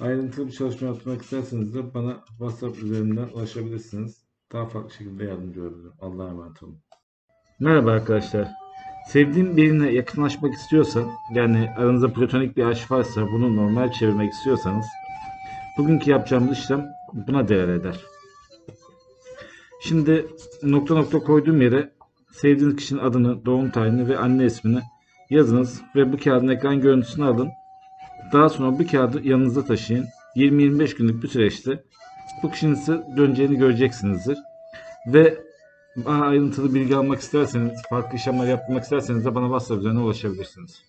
Ayrıntılı bir çalışma yapmak isterseniz de bana WhatsApp üzerinden ulaşabilirsiniz. Daha farklı şekilde yardımcı olabilirim. Allah'a emanet olun. Merhaba arkadaşlar. Sevdiğin birine yakınlaşmak istiyorsan, yani aranızda platonik bir aşk varsa bunu normal çevirmek istiyorsanız, bugünkü yapacağımız işlem buna değer eder. Şimdi nokta nokta koyduğum yere sevdiğiniz kişinin adını, doğum tarihini ve anne ismini yazınız ve bu kağıdın ekran görüntüsünü alın. Daha sonra bu kağıdı yanınızda taşıyın. 20-25 günlük bir süreçte bu kişinin size döneceğini göreceksinizdir. Ve daha ayrıntılı bilgi almak isterseniz, farklı işlemler yapmak isterseniz de bana WhatsApp üzerinden ulaşabilirsiniz.